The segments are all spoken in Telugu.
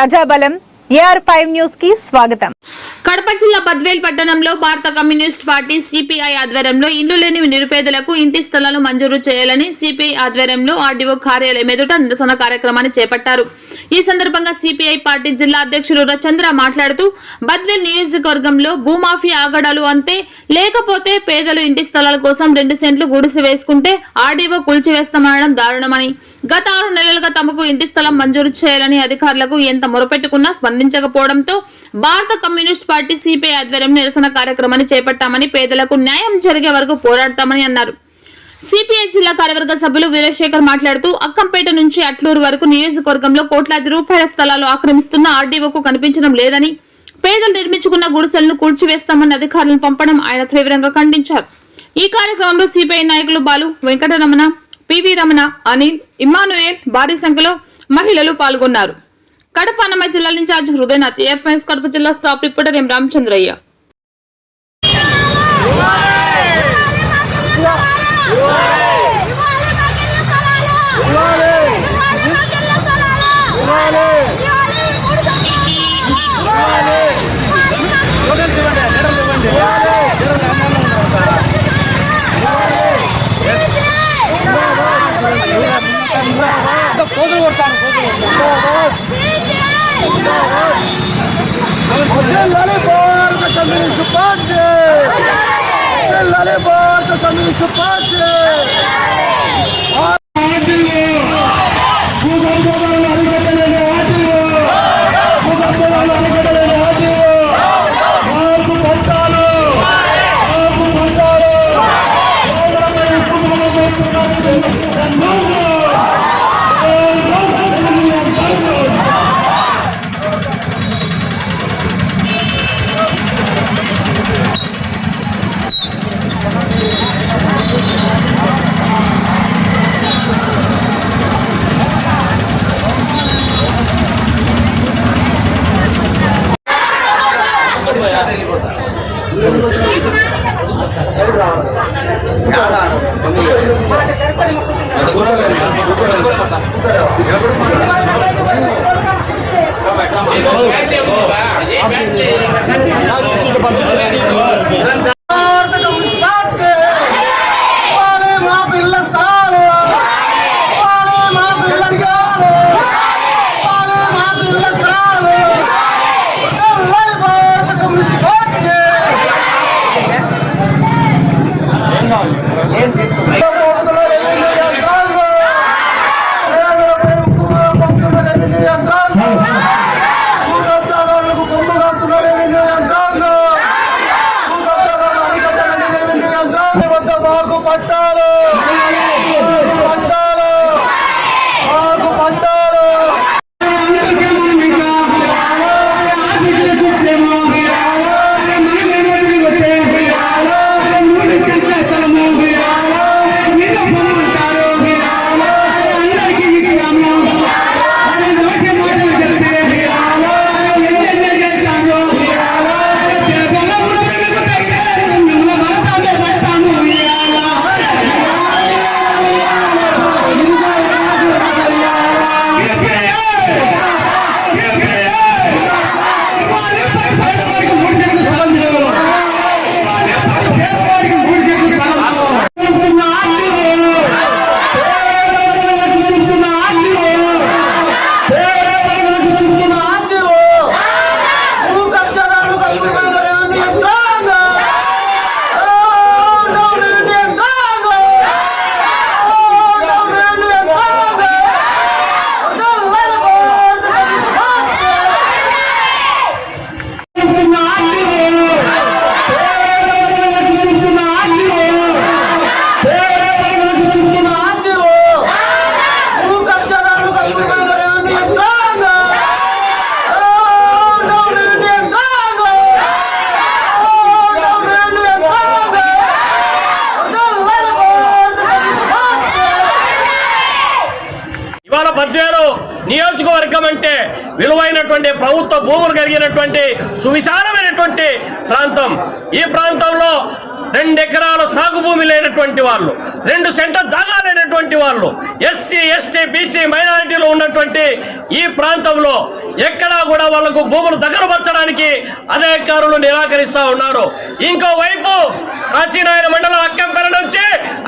ప్రజాబలం ఏఆర్ ఫైవ్ న్యూస్కి స్వాగతం. కడప జిల్లా బద్వేల్ పట్టణంలో భారత కమ్యూనిస్ట్ పార్టీ సిపిఐ ఆధ్వర్యంలో ఇల్లు లేని నిరుపేదలకు ఇంటి స్థలాలు మంజూరు చేయాలని సిపిఐ ఆధ్వర్యంలో ఆర్డీఓ కార్యాలయం ఎదుట నిరసన కార్యక్రమాన్ని చేపట్టారు. ఈ సందర్భంగా సిపిఐ పార్టీ జిల్లా అధ్యక్షులు రచంద్ర మాట్లాడుతూ బద్వేల్ నియోజకవర్గంలో భూమాఫియా ఆగడాలు అంతే లేకపోతే పేదలు ఇంటి స్థలాల కోసం రెండు సెంట్లు గుడిసి వేసుకుంటే ఆర్డీఓ కూల్చివేస్తామనడం దారుణమని. గత ఆరు నెలలుగా తమకు ఇంటి స్థలం మంజూరు చేయాలని అధికారులకు ఎంత మొరపెట్టుకున్నా స్పందించకపోవడంతో భారత కమ్యూనిస్ట్ పార్టీ సిపిఐ ఆధ్వర్యం నిరసన కార్యక్రమాన్ని చేపట్టామని పేదలకు న్యాయం జరిగే వరకు పోరాడతామని అన్నారు. సిపిఐ జిల్లా కార్యవర్గ సభ్యులు వీరశేఖర్ మాట్లాడుతూ అక్కంపేట నుంచి అట్లూరు వరకు నియోజకవర్గంలో కోట్లాది రూపాయల స్థలాలు ఆక్రమిస్తున్న ఆర్డీఓకు కనిపించడం లేదని పేదలు నిర్మించుకున్న గుడిసెలను కూల్చివేస్తామని అధికారులను పంపడం ఆయన తీవ్రంగా ఖండించారు. ఈ కార్యక్రమంలో సిపిఐ నాయకులు బాలు వెంకటరమణ పివి రమణ అనిల్ ఇమ్మానుయేల్ భారీ సంఖ్యలో మహిళలు పాల్గొన్నారు. కడప అన్నమయ్య జిల్లా ఇన్ఛార్జ్ హృదయనాథ్ ఎయిర్ ఫైన్స్ కడప జిల్లా స్టాప్ రిపోర్టర్ ఎం. రామచంద్రయ్య. జిల్లాలి భారత కమ్యూనిస్ట్ పార్టీ భారత కమ్యూనిస్ట్ పార్టీ భారత నియోజకవర్గం అంటే విలువైనటువంటి ప్రభుత్వ భూములు కలిగినటువంటి సువిశాలమైనటువంటి ప్రాంతం. ఈ ప్రాంతంలో రెండు ఎకరాల సాగు భూమి లేనటువంటి వాళ్ళు రెండు సెంటర్ జాగా లేనటువంటి వాళ్ళు ఎస్సీ ఎస్టీ బీసీ మైనారిటీలు ఉన్నటువంటి ఈ ప్రాంతంలో ఎక్కడా కూడా వాళ్ళకు భూములు దగ్గరపరచడానికి అధికారులు నిరాకరిస్తూ ఉన్నారు. ఇంకోవైపు కాశీనాయన మండలం అక్కంపెర నుంచి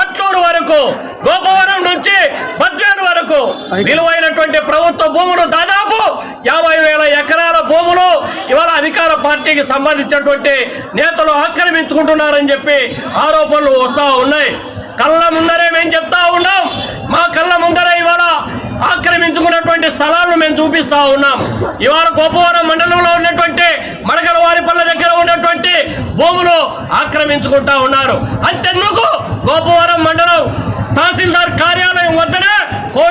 అట్లూరు వరకు గోపవరం నుంచి బద్వేలు వరకు విలువైనటువంటి ప్రభుత్వ భూములు దాదాపు యాభై వేల ఎకరాల భూములు ఇవాళ అధికార పార్టీకి సంబంధించినటువంటి నేతలు ఆక్రమించుకుంటున్నారని చెప్పి ఆరోపణలు వస్తా ఉన్నాయి. కళ్ళ ముందరే మేము చెప్తా ఉన్నాం. మా కళ్ళ ముందరే ఇవాళ ఆక్రమించుకున్నటువంటి స్థలాలను మేము చూపిస్తా ఉన్నాం. ఇవాళ గోపవరం మండలంలో ఉన్నటువంటి మడకల వారిపల్ల దగ్గర ఉన్నటువంటి భూములు ఆక్రమించుకుంటా ఉన్నారు. అంతెందుకు? గోపవరం మండలం తహసీల్దార్ కార్యాలయం వద్దనే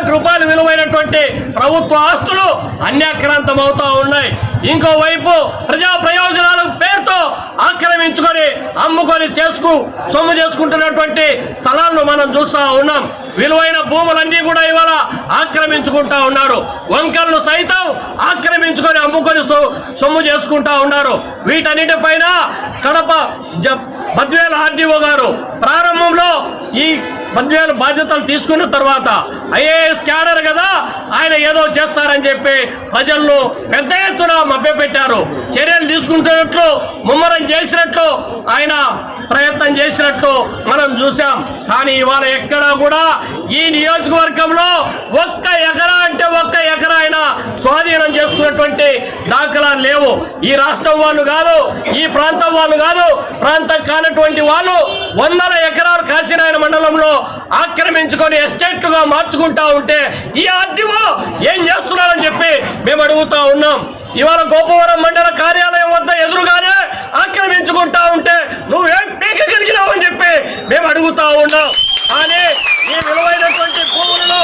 కోటి రూపాయలు విలువైనటువంటి ప్రభుత్వ ఆస్తులు అన్యాక్రాంతం అవుతా ఉన్నాయి. ఇంకోవైపు ప్రజా ప్రయోజనాల పేరుతో ఆక్రమించుకొని అమ్ముకొని చేసుకు సొమ్ము చేసుకుంటున్నటువంటి స్థలాలను మనం చూస్తూ ఉన్నాం. విలువైన భూములన్నీ కూడా ఇవాళ ఆక్రమించుకుంటా ఉన్నారు. వంకర్లు సైతం ఆక్రమించుకొని అమ్ముకొని సొ- సొమ్ము చేసుకుంటా ఉన్నారు. వీటన్నిటిపైన కడప జ- బద్వేల ఆర్డీఓ గారు ప్రారంభంలో ఈ పదివేల బాధ్యతలు తీసుకున్న తర్వాత ఐఏఎస్ క్యాడర్ కదా ఆయన ఏదో చేస్తారని చెప్పి ప్రజలను పెద్ద ఎత్తున మభ్యపెట్టారు. చర్యలు తీసుకుంటున్నట్లు ముమ్మరం చేసినట్లు ఆయన ప్రయత్నం చేసినట్లు మనం చూసాం కానీ ఇవాళ ఎక్కడా కూడా ఈ నియోజకవర్గంలో ఒక్క ఎకరా అంటే ఒక్క ఎకరా అయినా స్వాధీనం చేసుకున్నటువంటి దాఖలాలు లేవు. ఈ రాష్ట్రం వాళ్ళు కాదు ఈ ప్రాంతం వాళ్ళు కాదు ప్రాంతం కానటువంటి వాళ్ళు వందల ఎకరాలు కాశీనాయన మండలంలో ఆక్రమించుకొని ఎస్టేట్లుగా మార్చుకుంటా ఉంటే ఈ ఆర్డీఓ ఏం చేస్తున్నారని చెప్పి మేము అడుగుతా ఉన్నాం. ఇవాళ గోపవరం మండల కార్యాలయం వద్ద ఎదురుగానే ఆక్రమించుకుంటా ఉంటే నువ్వేం పీకగలిగినావని చెప్పి మేము అడుగుతా ఉన్నాం. కానీ ఈ విలువైనటువంటి భూములను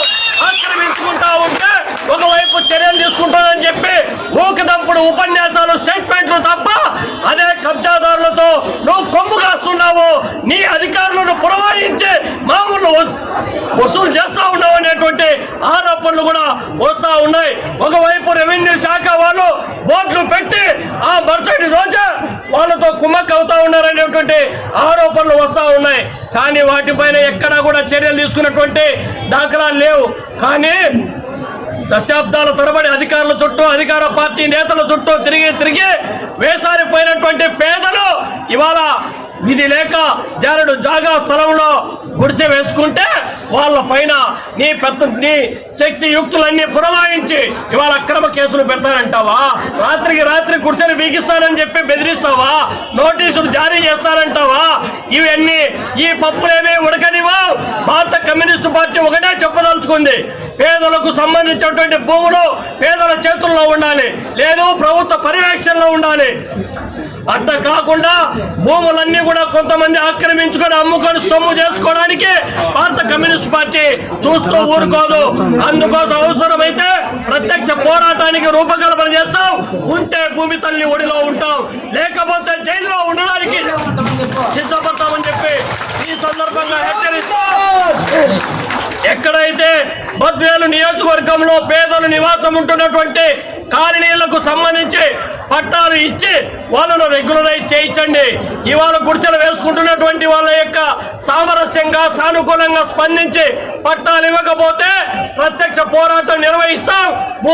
ఆక్రమించుకుంటా ఉంటే ఒకవైపు చర్యలు తీసుకుంటానని చెప్పి ఊకదంపుడు ఉపన్యాసాలు స్టేట్మెంట్లు తప్ప అదే కబ్జాదారులతో నువ్వు కొమ్ము కాస్తున్నావు. నీ అధికారులను పురమాయించి మామూలు వసూలు చేస్తా ఉన్నావు అనేటువంటి ఆరోపణలు కూడా వస్తా ఉన్నాయి. ఒకవైపు రెవెన్యూ శాఖ వాళ్ళు బోర్డులు పెట్టి ఆ మరుసటి రోజే వాళ్ళతో కుమ్మక్ అవుతా ఉన్నారనేటువంటి ఆరోపణలు వస్తూ ఉన్నాయి. కానీ వాటిపైన ఎక్కడా కూడా చర్యలు తీసుకున్నటువంటి దాఖలాలు లేవు. కానీ దశాబ్దాల తరబడి అధికారుల చుట్టూ అధికార పార్టీ నేతల చుట్టూ తిరిగి తిరిగి వేసారిపోయినటువంటి పేదలు ఇవాళ విధి లేక జారుడు జాగా స్థలంలో గుడిసె వేసుకుంటే వాళ్ళ పైన నీ పెద్ద నీ శక్తి యుక్తులన్నీ పురమాయించి ఇవాళ అక్రమ కేసులు పెడతానంటావా రాత్రికి రాత్రి గుడిసెని బీగిస్తానని చెప్పి బెదిరిస్తావా? నోటీసులు జారీ చేస్తానంటావా ఇవన్నీ ఈ పప్పులేమీ ఉడకనివా భారత కమ్యూనిస్టు పార్టీ ఒకటే చెప్పదలుచుకుంది. పేదలకు సంబంధించినటువంటి భూములు పేదల చేతుల్లో ఉండాలి. లేదు ప్రభుత్వ పర్యవేక్షణలో ఉండాలి. అట్ట కాకుండా భూములన్నీ కూడా కొంతమంది ఆక్రమించుకొని అమ్ముకొని సొమ్ము చేసుకోవడానికి భారత కమ్యూనిస్ట్ పార్టీ చూస్తూ ఊరుకోదు. అందుకోసం అవసరమైతే ప్రత్యక్ష పోరాటానికి రూపకల్పన చేస్తాం. ఉంటే భూమి తల్లి ఒడిలో ఉంటాం. లేకపోతే జైల్లో ఉండడానికి సిద్ధపడతామని చెప్పి ఈ సందర్భంగా హెచ్చరిస్తాం. ఎక్కడైతే బద్వేలు నియోజకవర్గంలో పేదలు నివాసం ఉంటున్నటువంటి కాలనీలకు సంబంధించి పట్టాలు ఇచ్చి వాళ్ళను రెగ్యులరైజ్ చేయించండి. ఇవాళ గుడిసెలు వేసుకుంటున్నటువంటి వాళ్ళ యొక్క సామరస్యంగా సానుకూలంగా స్పందించి పట్టాలు ఇవ్వకపోతే ప్రత్యక్ష పోరాటం నిర్వహిస్తాం. భూ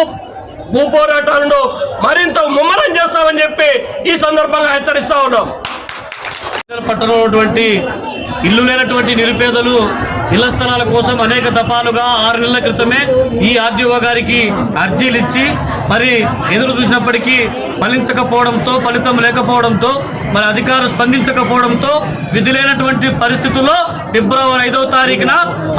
భూ పోరాటాలను మరింత ముమ్మరం చేస్తామని చెప్పి ఈ సందర్భంగా హెచ్చరిస్తా ఉన్నాం. పట్టణంలో ఇల్లు లేనటువంటి నిరుపేదలు ఇళ్ళ స్థలాల కోసం అనేక దఫాలుగా ఆరు నెలల క్రితమే ఈ ఆర్డీఓ గారికి అర్జీలు ఇచ్చి మరి ఎదురు చూసినప్పటికీ ఫలించకపోవడంతో ఫలితం లేకపోవడంతో మరి అధికారులు స్పందించకపోవడంతో విధి లేనటువంటి పరిస్థితుల్లో ఫిబ్రవరి ఐదవ తారీఖున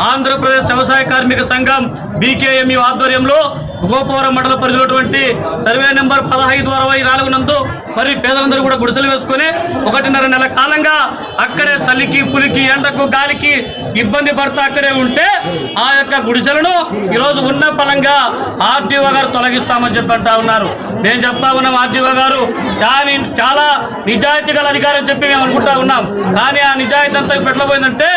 ఆంధ్రప్రదేశ్ వ్యవసాయ కార్మిక సంఘం బీకేఎంయు ఆధ్వర్యంలో గోపవరం మండల పరిధిలోటువంటి సర్వే నెంబర్ పదహైదు అరవై నాలుగు నందు మరి పేదలందరూ కూడా గుడిసెలు వేసుకొని ఒకటిన్నర నెల కాలంగా అక్కడే చలికి పులికి ఎండకు గాలికి ఇబ్బంది పడుతూ అక్కడే ఉంటే ఆ యొక్క గుడిసెలను ఈరోజు ఉన్న పరంగా ఆర్డీఓ గారు తొలగిస్తామని చెప్పి అంటా ఉన్నారు. నేను చెప్తా ఉన్నాం ఆర్డీఓ గారు చాలా చాలా నిజాయితీ గల అధికారం చెప్పి మేము అనుకుంటా ఉన్నాం. కానీ ఆ నిజాయితీ అంతా పెట్టబోయిందంటే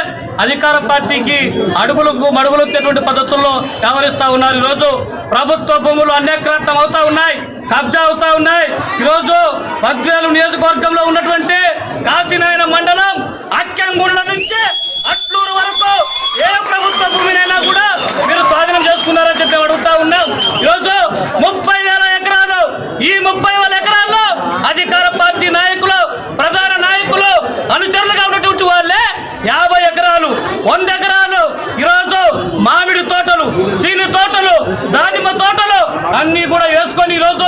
అధికార పార్టీకి అడుగులకు మడుగులొచ్చేటువంటి పద్ధతుల్లో వ్యవహరిస్తూ ఉన్నారు. ఈరోజు ప్రభుత్వ భూములు అన్యక్రాంతం అవుతా ఉన్నాయి కబ్జా అవుతా ఉన్నాయి. ఈరోజు పద్వేలు నియోజకవర్గంలో ఉన్నటువంటి కాశీనాయన మండలం అక్కంగుళ్ళ నుంచి అట్లూరు వరకు ఏ ప్రభుత్వ భూమినైనా కూడా అన్ని కూడా వేసుకొని ఈరోజు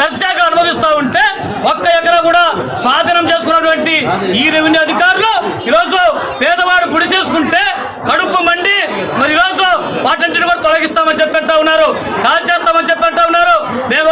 దర్జాగా అనుభవిస్తూ ఉంటే ఒక్క ఎకరా కూడా స్వాధీనం చేసుకున్నటువంటి ఈ రెవెన్యూ అధికారులు ఈరోజు పేదవాడు గుడి చేసుకుంటే కడుపు మండి మరి ఈరోజు వాటింటిని కూడా తొలగిస్తామని చెప్పంటా ఉన్నారు కాల్ చేస్తామని చెప్పంటా ఉన్నారు. మేము